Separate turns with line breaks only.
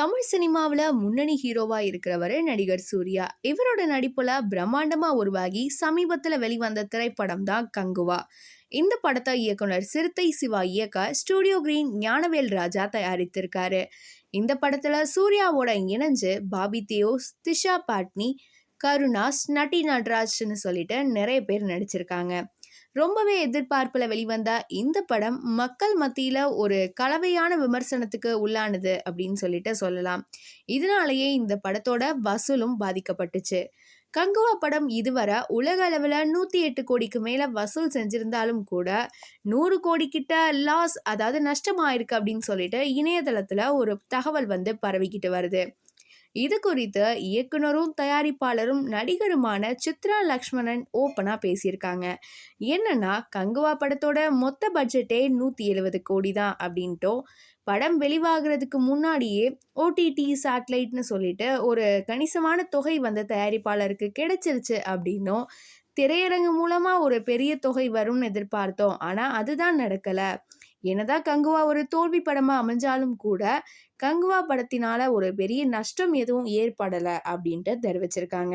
தமிழ் சினிமாவில் முன்னணி ஹீரோவாக இருக்கிறவர் நடிகர் சூர்யா. இவரோட நடிப்பில் பிரம்மாண்டமாக உருவாகி சமீபத்தில் வெளிவந்த திரைப்படம் தான் கங்குவா. இந்த படத்தை இயக்குனர் சிறுத்தை சிவா இயக்க ஸ்டூடியோ கிரீன் ஞானவேல் ராஜா தயாரித்திருக்காரு. இந்த படத்தில் சூர்யாவோட இணைஞ்சு பாபி தியோஸ் திஷா பாட்னி கருணாஸ் நட்டி நட்ராஜ்னு சொல்லிட்டு நிறைய பேர் நடிச்சிருக்காங்க. ரொம்பவே எதிர்பார்ப்பில் வெளிவந்த இந்த படம் மக்கள் மத்தியில் ஒரு கலவையான விமர்சனத்துக்கு உள்ளானது அப்படின்னு சொல்லிட்டு சொல்லலாம். இதனாலேயே இந்த படத்தோட வசூலும் பாதிக்கப்பட்டுச்சு. கங்குவா படம் இதுவரை உலக அளவில் நூற்றி எட்டு கோடிக்கு மேலே வசூல் செஞ்சிருந்தாலும் கூட நூறு கோடிக்கிட்ட லாஸ் அதாவது நஷ்டமாயிருக்கு அப்படின்னு சொல்லிட்டு இணையதளத்தில் ஒரு தகவல் வந்து பரவிக்கிட்டு வருது. இது குறித்து இயக்குனரும் தயாரிப்பாளரும் நடிகருமான சித்ரா லக்ஷ்மணன் ஓப்பனாக பேசியிருக்காங்க. என்னன்னா கங்குவா படத்தோட மொத்த பட்ஜெட்டே நூற்றி எழுபது கோடி தான் அப்படின்ட்டோ படம் வெளிவாகிறதுக்கு முன்னாடியே ஓடிடி சேட்டலைட்னு சொல்லிட்டு ஒரு கணிசமான தொகை வந்த தயாரிப்பாளருக்கு கிடைச்சிருச்சு அப்படின்னும். திரையரங்கு மூலமாக ஒரு பெரிய தொகை வரும்னு எதிர்பார்த்தோம். ஆனால் அதுதான் நடக்கலை. என்னதான் கங்குவா ஒரு தோல்வி படமாக அமைஞ்சாலும் கூட கங்குவா படத்தினால ஒரு பெரிய நஷ்டம் எதுவும் ஏற்படலை அப்படின்ட்டு தெரிவிச்சிருக்காங்க.